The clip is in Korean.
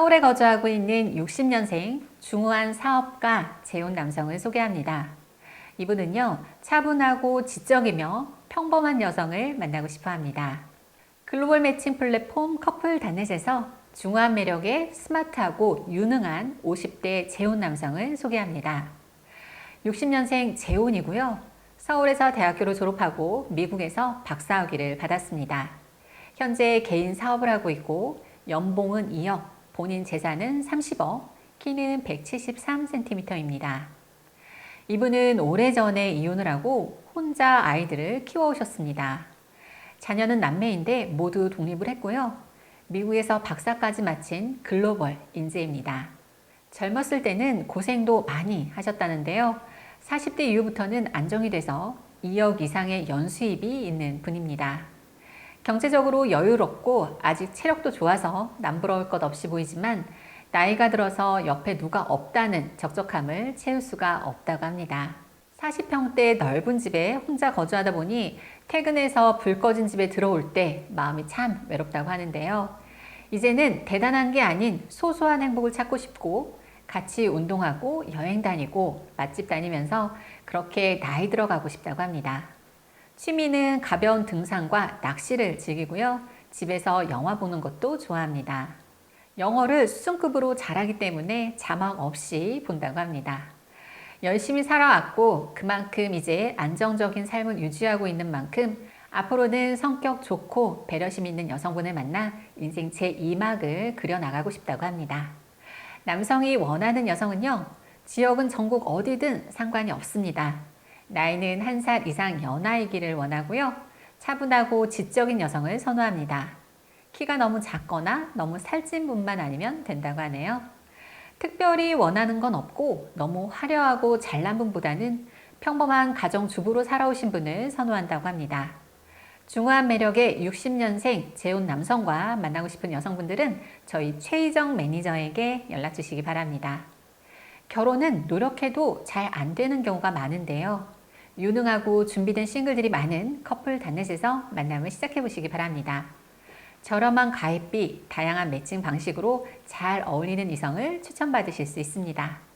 서울에 거주하고 있는 60년생 중후한 사업가 재혼 남성을 소개합니다. 이분은요, 차분하고 지적이며 평범한 여성을 만나고 싶어 합니다. 글로벌 매칭 플랫폼 커플 단넷에서 중후한 매력의 스마트하고 유능한 50대 재혼 남성을 소개합니다. 60년생 재혼이고요. 서울에서 대학교를 졸업하고 미국에서 박사학위를 받았습니다. 현재 개인 사업을 하고 있고 연봉은 2억, 본인 재산은 30억, 키는 173cm입니다. 이분은 오래전에 이혼을 하고 혼자 아이들을 키워오셨습니다. 자녀는 남매인데 모두 독립을 했고요. 미국에서 박사까지 마친 글로벌 인재입니다. 젊었을 때는 고생도 많이 하셨다는데요. 40대 이후부터는 안정이 돼서 2억 이상의 연수입이 있는 분입니다. 경제적으로 여유롭고 아직 체력도 좋아서 남부러울 것 없이 보이지만 나이가 들어서 옆에 누가 없다는 적적함을 채울 수가 없다고 합니다. 40평대 넓은 집에 혼자 거주하다 보니 퇴근해서 불 꺼진 집에 들어올 때 마음이 참 외롭다고 하는데요. 이제는 대단한 게 아닌 소소한 행복을 찾고 싶고 같이 운동하고 여행 다니고 맛집 다니면서 그렇게 나이 들어가고 싶다고 합니다. 취미는 가벼운 등산과 낚시를 즐기고요. 집에서 영화 보는 것도 좋아합니다. 영어를 수준급으로 잘하기 때문에 자막 없이 본다고 합니다. 열심히 살아왔고 그만큼 이제 안정적인 삶을 유지하고 있는 만큼 앞으로는 성격 좋고 배려심 있는 여성분을 만나 인생 제2막을 그려나가고 싶다고 합니다. 남성이 원하는 여성은요, 지역은 전국 어디든 상관이 없습니다. 나이는 한 살 이상 연하이기를 원하고요. 차분하고 지적인 여성을 선호합니다. 키가 너무 작거나 너무 살찐 분만 아니면 된다고 하네요. 특별히 원하는 건 없고 너무 화려하고 잘난 분보다는 평범한 가정주부로 살아오신 분을 선호한다고 합니다. 중후한 매력의 60년생 재혼 남성과 만나고 싶은 여성분들은 저희 최희정 매니저에게 연락 주시기 바랍니다. 결혼은 노력해도 잘 안 되는 경우가 많은데요. 유능하고 준비된 싱글들이 많은 커플 단넷에서 만남을 시작해 보시기 바랍니다. 저렴한 가입비, 다양한 매칭 방식으로 잘 어울리는 이성을 추천받으실 수 있습니다.